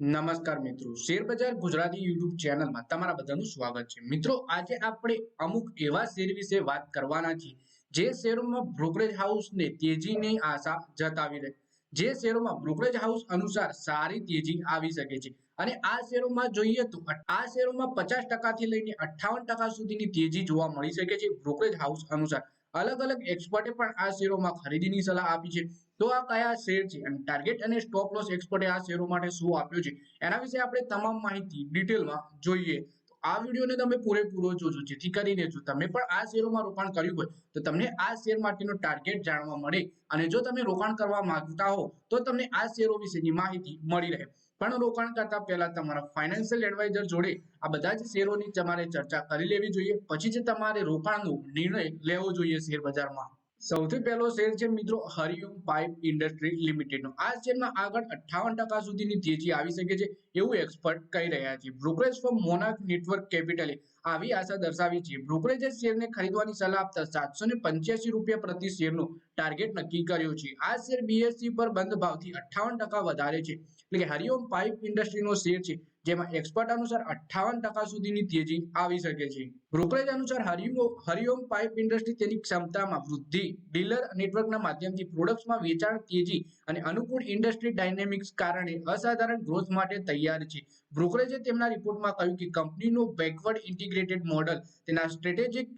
નમસ્કાર મિત્રો. શેરબજાર ગુજરાતી યુટ્યુબ ચેનલમાં તમારા બધાનું સ્વાગત છે. મિત્રો, આજે આપણે અમુક એવા શેર વિશે વાત કરવાના છીએ, જે શેરોમાં બ્રોકરેજ હાઉસને તેજીની આશા જતાવી રહી જે શેરોમાં બ્રોકરેજ હાઉસ અનુસાર સારી તેજી આવી શકે છે. અને આ શેરોમાં જોઈએ તો આ શેરોમાં પચાસ ટકાથી લઈને અઠ્ઠાવન ટકા સુધીની તેજી જોવા મળી શકે છે બ્રોકરેજ હાઉસ અનુસાર. અલગ અલગ એક્સપર્ટે પણ આ શેરોમાં ખરીદીની સલાહ આપી છે. તો આ કયા શેર છે? અને ટાર્ગેટ અને સ્ટોપ લોસ એક્સપર્ટે આ શેરો માટે શું આપ્યું છે? એના વિશે આપણે તમામ માહિતી ડિટેલમાં જોઈએ. આ વિડીયોને તમે પૂરેપૂરો જોજો, જેથી કરીને જો તમે પણ આ શેરોમાં રોકાણ કર્યું હોય, તો તમને આ શેર માટેનો ટાર્ગેટ જાણવા મળે. અને જો તમે રોકાણ કરવા માંગતા હો, તો તમને આ શેરો વિશેની માહિતી મળી રહે. પણ રોકાણ કરતા પહેલા તમારા ફાઇનાન્શિયલ એડવાઇઝર જોડે આ બધા જ શેરોની તમારે ચર્ચા કરી લેવી જોઈએ. પછી જ તમારે રોકાણનો નિર્ણય લેવો જોઈએ શેર બજારમાં સૌથી પહેલો શેર છે મિત્રો હરિયમ પાઇપ ઇન્ડસ્ટ્રી લિમિટેડનો. આ શેરમાં આગળ અઠ્ઠાવન ટકા સુધીની તેજી આવી શકે છે એવું એક્સપર્ટ કહી રહ્યા છે. બ્રોકરેજ ફર્મ મોનાક નેટવર્ક કેપિટલે આવી આશા દર્શાવી છે. બ્રોકરેજે શેરને ખરીદવાની સલાહ આપતા સાતસો ને પંચ્યાસી રૂપિયા પ્રતિ શેરનો ટાર્ગેટ નક્કી કર્યો છે. આ શેર બીએસસી પર બંધ ભાવથી અઠ્ઠાવન ટકા વધારે છે. એટલે કે હરિઓમ પાઇપ ઇન્ડસ્ટ્રીનો શેર છે, જેમાં એક્સપર્ટ અનુસાર અઠાવન ટકા સુધીની તેજી આવી શકે છે. બ્રોકરેજ અનુસાર હરિઓમ હરિઓમ પાઇપ ઇન્ડસ્ટ્રી તેની ક્ષમતામાં વૃદ્ધિ, ડીલર નેટવર્કના માધ્યમથી પ્રોડક્ટ્સમાં વેચાણ, તેજી અને અનુકૂળ ઇન્ડસ્ટ્રી ડાયનેમિક્સ કારણે અસાધારણ ગ્રોથ માટે તૈયાર છે. બ્રોકરેજે તેમના રિપોર્ટમાં કહ્યું કે કંપનીનો બેકવર્ડ ઇન્ટિગ્રેટેડ મોડલ તેના સ્ટ્રેટેજિક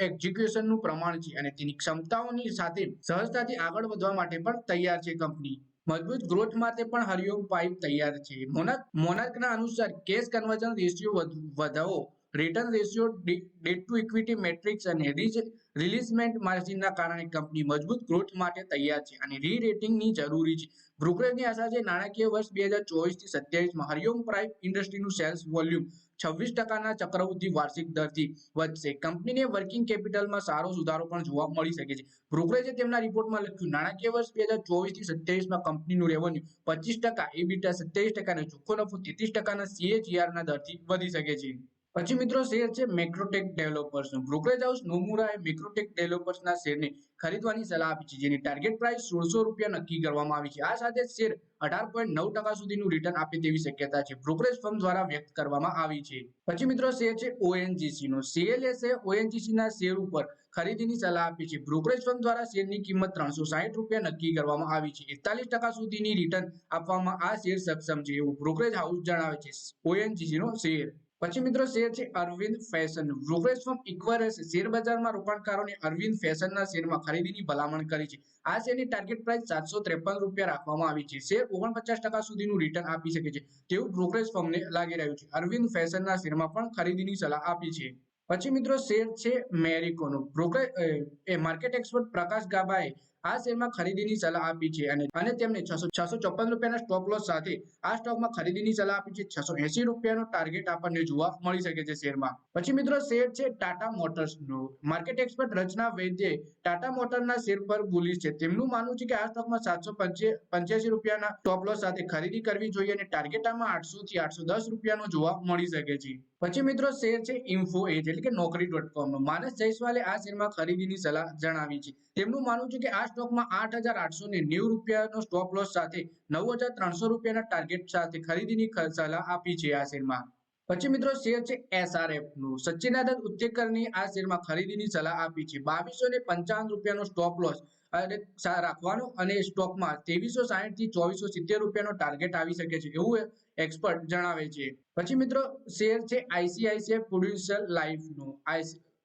એક્ઝિક્યુશનનું પ્રમાણ છે અને તેની ક્ષમતાઓની સાથે સહજતાથી આગળ વધવા માટે પણ તૈયાર છે કંપની. મજબૂત ગ્રોથ માટે પણ હરિઓમ પાઇપ તૈયાર છે. મોનાર્ક મોનાર્કના અનુસાર કેશ કન્વર્જન રેશિયો વધાવો. Return ratio debt to equity metrics અને રિલીઝમેન્ટ માર્જિનના કારણે કંપની મજબૂત ગ્રોથ માટે તૈયાર છે અને રી રેટિંગની જરૂરી છે. બ્રોકરેજની આશા છે નાણાકીય વર્ષ બે હજાર ચોવીસથી સત્યાવીસમાં હરિઓમ પ્રાઇમ ઇન્ડસ્ટ્રીનું સેલ્સ વોલ્યુમ છવ્વીસ ટકાના ચક્રવૃદ્ધિ વાર્ષિક દરથી વધશે. કંપનીને વર્કિંગ કેપિટલમાં સારો સુધારો પણ જોવા મળી શકે છે. બ્રોકરેજે તેમના રિપોર્ટમાં લખ્યું, નાણાકીય વર્ષ બે હજાર ચોવીસથી સત્યાવીસમાં કંપનીનું રેવન્યુ પચીસ ટકા એબીટા સત્યાવીસ ટકા અને ચોખ્ખો નફો તેત્રીસ ટકાના સીએજીઆરના દરથી વધી શકે છે. પછી મિત્રો શેર છે મેક્રોટેક ડેવલપર્સનો બ્રોકરેજ હાઉસ નોમુરાએ મેક્રોટેક ડેવલપર્સના શેરને ખરીદવાની સલાહ આપી છે, જેની ટાર્ગેટ પ્રાઇસ સોળસો રૂપિયા નક્કી કરવામાં આવી છે. આ સાથે શેર અઢાર પોઈન્ટ સુધીનું રિટર્ન આપે તેવી શક્યતા છે બ્રોકરેજ ફર્મ દ્વારા વ્યક્ત કરવામાં આવી છે. પછી મિત્રો શેર છે ઓએનજીસી નો. સીએલએસએ ઓએનજીસી ના શેર ઉપર ખરીદીની સલાહ આપી છે. બ્રોકરેજ ફર્મ દ્વારા શેરની કિંમત ત્રણસો સાહીઠ રૂપિયા નક્કી કરવામાં આવી છે. એકતાલીસ ટકા સુધીની રિટર્ન આપવામાં આ શેર સક્ષમ છે, એવું બ્રોકરેજ હાઉસ જણાવે છે. ઓએનજીસી નો શેર. પછી મિત્રો શેર છે Arvind fashion. Firm Equirus share બજારમાં રોકાણકારોને અરવિંદ ફેશનના શેરમાં ખરીદીની ભલામણ કરી છે. આ શેરની ટાર્ગેટ પ્રાઇસ સાતસો રૂપિયા રાખવામાં આવી છે. શેર ઓગણપચાસ ટકા સુધીનું રિટર્ન આપી શકે છે. તેવું બ્રોકરેજ ફર્મને લાગી રહ્યું છે. અરવિંદ ફેશનના શેરમાં પણ ખરીદીની સલાહ આપી છે. પછી મિત્રો શેર છે મેરિકોનો. એ માર્કેટ એક્સપર્ટ પ્રકાશ ગાબાએ આ શેરમાં ખરીદીની સલાહ આપી છે અને તેમને છસો ચોપન રૂપિયાના સ્ટોપ લોસ સાથે આ સ્ટોકમાં ખરીદીની સલાહ આપી છે. છસો એસી રૂપિયાનો ટાર્ગેટ આપણને જોવા મળી શકે છે શેરમાં. પછી મિત્રો શેર છે ટાટા મોટર્સ નો માર્કેટ એક્સપર્ટ રચના વૈદ્ય ટાટા મોટરના શેર પર બોલી છે. તેમનું માનવું છે કે આ સ્ટોકમાં સાતસો પંચ્યાસી રૂપિયાના સ્ટોપ લોસ સાથે ખરીદી કરવી જોઈએ અને ટાર્ગેટ આમાં આઠસો થી આઠસો દસ રૂપિયાનો જોવા મળી શકે છે. પછી મિત્રો શેર છે ઇન્ફો એજ એટલે કે નોકરી ડોટ કોમ નો. માનસ જયસ્વાલે આ શેરમાં ખરીદીની સલાહ જણાવી છે. તેમનું માનવું છે કે આ સ્ટોકમાં આઠ હજાર આઠસો રૂપિયાનો ટાર્ગેટ સાથે ખરીદીની સલાહ આપી છે આ શેરમાં. પછી મિત્રો શેર છે એસઆરએફનું. સચ્ચિનાનંદ ઉત્તેકરની આ શેરમાં ખરીદીની સલાહ આપી છે. બાવીસો ને પંચાવન રૂપિયાનો સ્ટોપ લોસ રાખવાનો અને સ્ટોકમાં ત્રેવીસો સાહીઠથી ચોવીસો સિત્તેર રૂપિયાનો ટાર્ગેટ આવી શકે છે એવું એક્સપર્ટ જણાવે છે. પછી મિત્રો શેર છે આઈસીઆઈસીઆઈ પ્રોડ્યુસર લાઈફનું.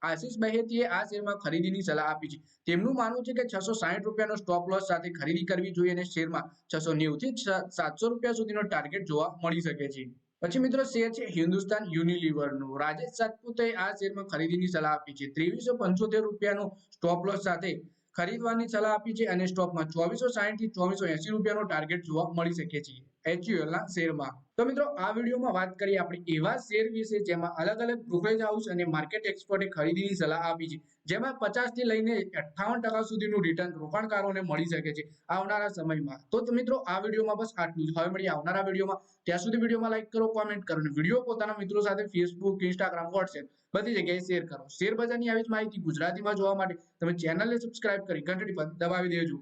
આશીષ બહેતીએ આ શેરમાં ખરીદીની સલાહ આપી છે. તેમનું માનવું છે કે છસો સાહીઠ રૂપિયાનો સ્ટોપ લોસ સાથે ખરીદી કરવી જોઈએ અને શેરમાં છસો નેવથી સાતસો રૂપિયા સુધીનો ટાર્ગેટ જોવા મળી શકે છે. પછી મિત્રો શેર છે હિન્દુસ્તાન યુનિલિવરનું રાજેશ સાતપુતે આ શેરમાં ખરીદીની સલાહ આપી છે. ત્રેવીસો પંચોતેર રૂપિયાનો સ્ટોપ લોસ સાથે ખરીદવાની સલાહ આપી છે અને સ્ટોકમાં ચોવીસો સાહીઠથી ચોવીસો એસી રૂપિયાનો ટાર્ગેટ જોવા મળી શકે છે. એચયુએલ ના શેરમાં. તો મિત્રો, આ વિડીયોમાં વાત કરીએ આપણે એવા શેર વિશે જેમાં અલગ અલગ બ્રોકરેજ હાઉસ અને માર્કેટ એક્સપર્ટે ખરીદીની સલાહ આપી છે. જેમાં પચાસથી લઈને અઠ્ઠાવન ટકા સુધીનું રિટર્ન રોકાણકારોને મળી શકે છે આવનારા સમયમાં. તો મિત્રો, આ વિડીયોમાં બસ આટલું જ. હવે મળીએ આવનારા વિડીયોમાં. ત્યાં સુધી વિડીયોમાં લાઈક કરો કોમેન્ટ કરો અને વીડિયો પોતાના મિત્રો સાથે ફેસબુક ઇન્સ્ટાગ્રામ વોટ્સએપ બધી જગ્યાએ શેર કરો. શેર બજારની આવી જ માહિતી ગુજરાતીમાં જોવા માટે તમે ચેનલને સબસ્ક્રાઇબ કરી ઘંટડી પર દબાવી દેજો.